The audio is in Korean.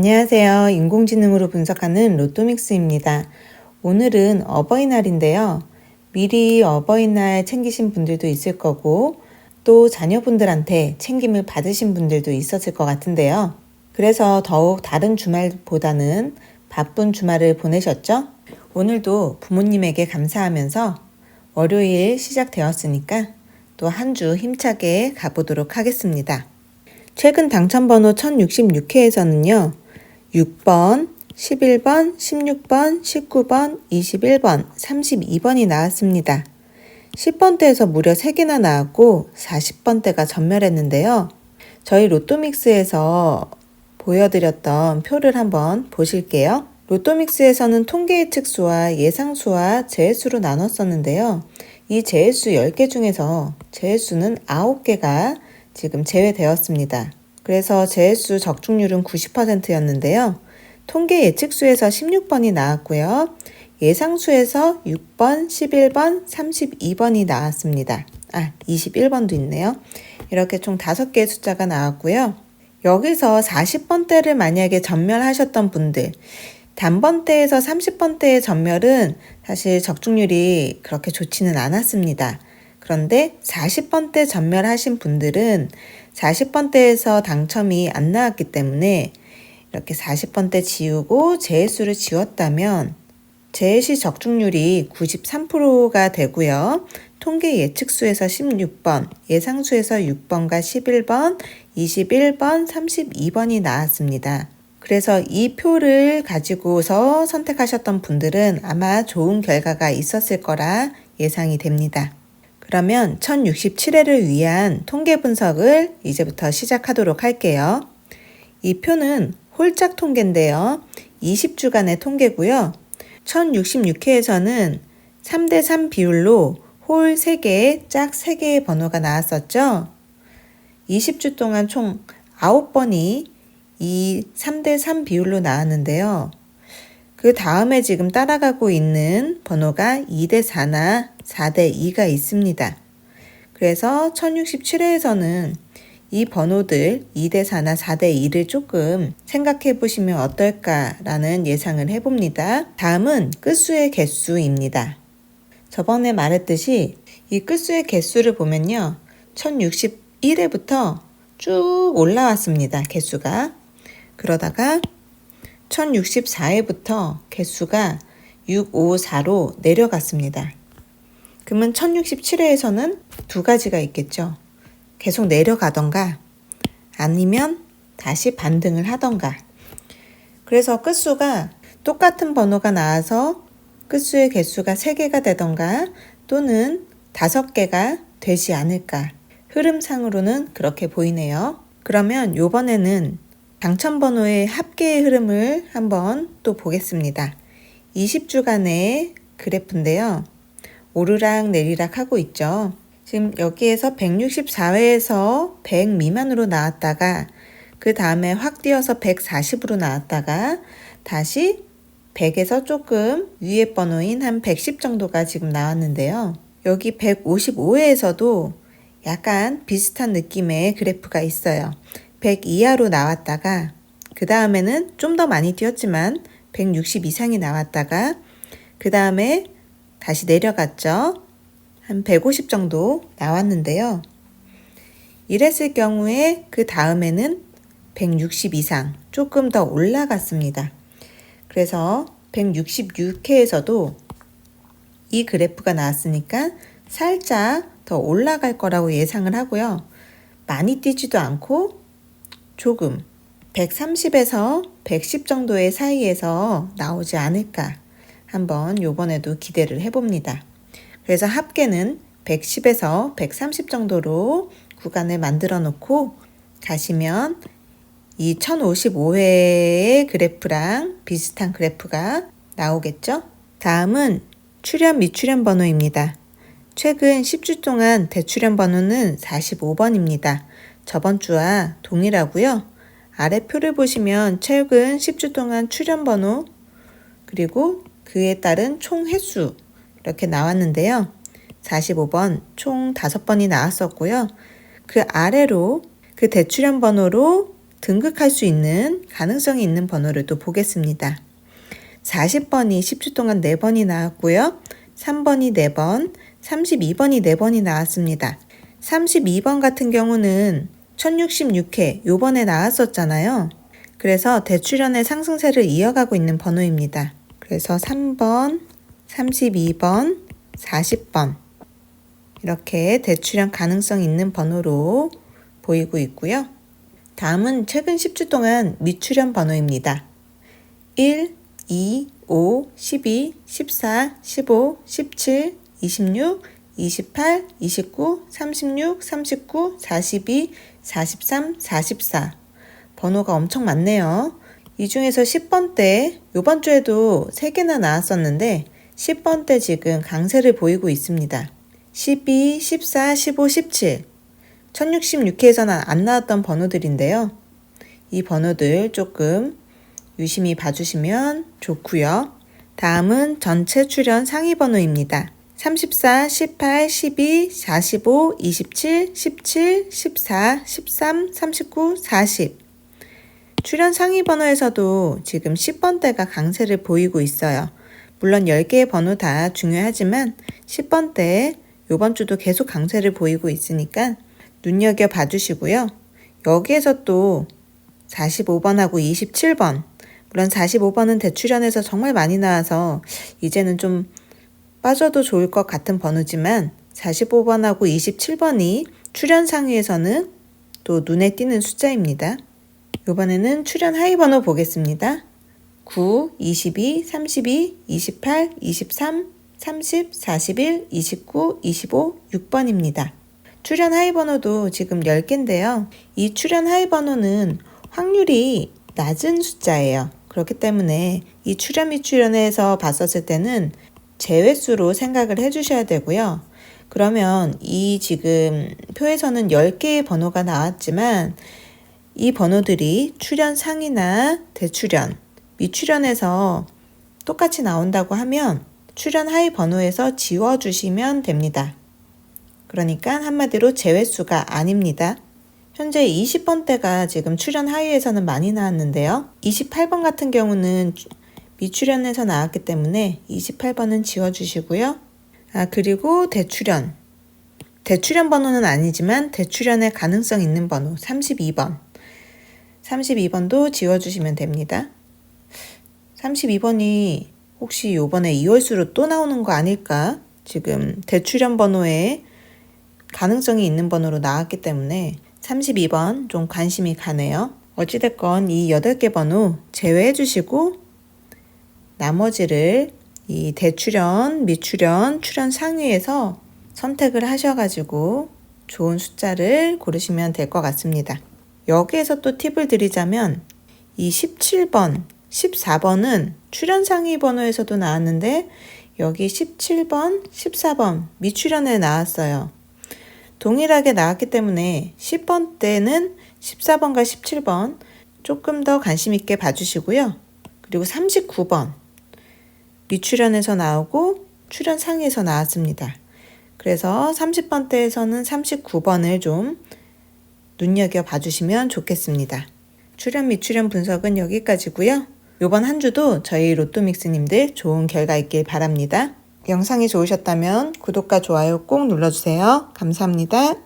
안녕하세요. 인공지능으로 분석하는 로또믹스입니다. 오늘은 어버이날인데요. 미리 어버이날 챙기신 분들도 있을 거고, 또 자녀분들한테 챙김을 받으신 분들도 있었을 것 같은데요. 그래서 더욱 다른 주말보다는 바쁜 주말을 보내셨죠? 오늘도 부모님에게 감사하면서 월요일 시작되었으니까 또 한 주 힘차게 가보도록 하겠습니다. 최근 당첨번호 1066회에서는요, 6번, 11번, 16번, 19번, 21번, 32번이 나왔습니다. 10번대에서 무려 3개나 나왔고 40번대가 전멸했는데요. 저희 로또믹스에서 보여드렸던 표를 한번 보실게요. 로또믹스에서는 통계 예측수와 예상수와 재해수로 나눴었는데요. 이 재해수 10개 중에서 재해수는 9개가 지금 제외되었습니다. 그래서 재해수 적중률은 90%였는데요. 통계 예측수에서 16번이 나왔고요. 예상수에서 6번, 11번, 32번이 나왔습니다. 아, 21번도 있네요. 이렇게 총 5개의 숫자가 나왔고요. 여기서 40번대를 만약에 전멸하셨던 분들, 단번대에서 30번대의 전멸은 사실 적중률이 그렇게 좋지는 않았습니다. 그런데 40번대 전멸하신 분들은 40번대에서 당첨이 안 나왔기 때문에 이렇게 40번대 지우고 재해수를 지웠다면 재해시 적중률이 93%가 되고요. 통계 예측수에서 16번, 예상수에서 6번과 11번, 21번, 32번이 나왔습니다. 그래서 이 표를 가지고서 선택하셨던 분들은 아마 좋은 결과가 있었을 거라 예상이 됩니다. 그러면 1067회를 위한 통계 분석을 이제부터 시작하도록 할게요. 이 표는 홀짝 통계인데요. 20주간의 통계고요. 1066회에서는 3대3 비율로 홀 3개, 짝 3개의 번호가 나왔었죠. 20주 동안 총 9번이 이 3대3 비율로 나왔는데요. 그 다음에 지금 따라가고 있는 번호가 2대4나 4대 2가 있습니다. 그래서 1067회에서는 이 번호들 2대 4나 4대 2를 조금 생각해 보시면 어떨까라는 예상을 해봅니다. 다음은 끝수의 개수입니다. 저번에 말했듯이 이 끝수의 개수를 보면요. 1061회부터 쭉 올라왔습니다. 개수가. 그러다가 1064회부터 개수가 654로 내려갔습니다. 그러면 1067회에서는 두 가지가 있겠죠. 계속 내려가던가 아니면 다시 반등을 하던가. 그래서 끝수가 똑같은 번호가 나와서 끝수의 개수가 3개가 되던가 또는 5개가 되지 않을까. 흐름상으로는 그렇게 보이네요. 그러면 요번에는 당첨 번호의 합계의 흐름을 한번 또 보겠습니다. 20주간의 그래프인데요. 오르락 내리락 하고 있죠. 지금 여기에서 164회에서 100 미만으로 나왔다가 그 다음에 확 뛰어서 140으로 나왔다가 다시 100에서 조금 위에 번호인 한 110 정도가 지금 나왔는데요. 여기 155회에서도 약간 비슷한 느낌의 그래프가 있어요. 100 이하로 나왔다가 그 다음에는 좀 더 많이 뛰었지만 160 이상이 나왔다가 그 다음에 다시 내려갔죠. 한 150 정도 나왔는데요. 이랬을 경우에 그 다음에는 160 이상 조금 더 올라갔습니다. 그래서 166회에서도 이 그래프가 나왔으니까 살짝 더 올라갈 거라고 예상을 하고요. 많이 뛰지도 않고 조금 130에서 110 정도의 사이에서 나오지 않을까 한번 요번에도 기대를 해봅니다. 그래서 합계는 110에서 130 정도로 구간을 만들어 놓고 가시면 이 1055회의 그래프랑 비슷한 그래프가 나오겠죠? 다음은 출연 미출연 번호입니다. 최근 10주 동안 대출연 번호는 45번입니다. 저번 주와 동일하고요. 아래 표를 보시면 최근 10주 동안 출연 번호 그리고 그에 따른 총 횟수 이렇게 나왔는데요. 45번 총 5번이 나왔었고요. 그 아래로 그 대출연 번호로 등극할 수 있는 가능성이 있는 번호를 또 보겠습니다. 40번이 10주 동안 4번이 나왔고요. 3번이 4번, 32번이 4번이 나왔습니다. 32번 같은 경우는 1066회 요번에 나왔었잖아요. 그래서 대출연의 상승세를 이어가고 있는 번호입니다. 그래서 3번, 32번, 40번 이렇게 대출연 가능성 있는 번호로 보이고 있고요. 다음은 최근 10주 동안 미출연 번호입니다. 1, 2, 5, 12, 14, 15, 17, 26, 28, 29, 36, 39, 42, 43, 44. 번호가 엄청 많네요. 이 중에서 10번 때, 요번 주에도 3개나 나왔었는데, 10번 때 지금 강세를 보이고 있습니다. 12, 14, 15, 17. 1066회에서는 안 나왔던 번호들인데요. 이 번호들 조금 유심히 봐주시면 좋고요. 다음은 전체 출연 상위 번호입니다. 34, 18, 12, 45, 27, 17, 14, 13, 39, 40. 출연 상위 번호에서도 지금 10번대가 강세를 보이고 있어요. 물론 10개의 번호 다 중요하지만 10번대 요번 주도 계속 강세를 보이고 있으니까 눈여겨 봐주시고요. 여기에서 또 45번하고 27번 물론 45번은 대출연에서 정말 많이 나와서 이제는 좀 빠져도 좋을 것 같은 번호지만 45번하고 27번이 출연 상위에서는 또 눈에 띄는 숫자입니다. 이번에는 출연 하위 번호 보겠습니다. 9, 22, 32, 28, 23, 30, 41, 29, 25, 6번입니다. 출연 하위 번호도 지금 10개인데요. 이 출연 하위 번호는 확률이 낮은 숫자예요. 그렇기 때문에 이 출연 미출연에서 봤었을 때는 제외수로 생각을 해주셔야 되고요. 그러면 이 지금 표에서는 10개의 번호가 나왔지만 이 번호들이 출연 상이나 대출연, 미출연에서 똑같이 나온다고 하면 출연 하위 번호에서 지워주시면 됩니다. 그러니까 한마디로 제외수가 아닙니다. 현재 20번대가 지금 출연 하위에서는 많이 나왔는데요. 28번 같은 경우는 미출연에서 나왔기 때문에 28번은 지워주시고요. 아, 그리고 대출연. 대출연 번호는 아니지만 대출연의 가능성 있는 번호 32번. 32번도 지워주시면 됩니다. 32번이 혹시 요번에 2월수로 또 나오는 거 아닐까? 지금 대출연 번호에 가능성이 있는 번호로 나왔기 때문에 32번 좀 관심이 가네요. 어찌됐건 이 8개 번호 제외해 주시고 나머지를 이 대출연, 미출연, 출연 상위에서 선택을 하셔가지고 좋은 숫자를 고르시면 될 것 같습니다. 여기에서 또 팁을 드리자면 이 17번, 14번은 출연 상위 번호에서도 나왔는데 여기 17번, 14번 미출연에 나왔어요. 동일하게 나왔기 때문에 10번 때는 14번과 17번 조금 더 관심 있게 봐주시고요. 그리고 39번 미출연에서 나오고 출연 상에서 나왔습니다. 그래서 30번 때에서는 39번을 좀 눈여겨 봐주시면 좋겠습니다. 출연 미출연 분석은 여기까지고요. 이번 한 주도 저희 로또믹스님들 좋은 결과 있길 바랍니다. 영상이 좋으셨다면 구독과 좋아요 꼭 눌러주세요. 감사합니다.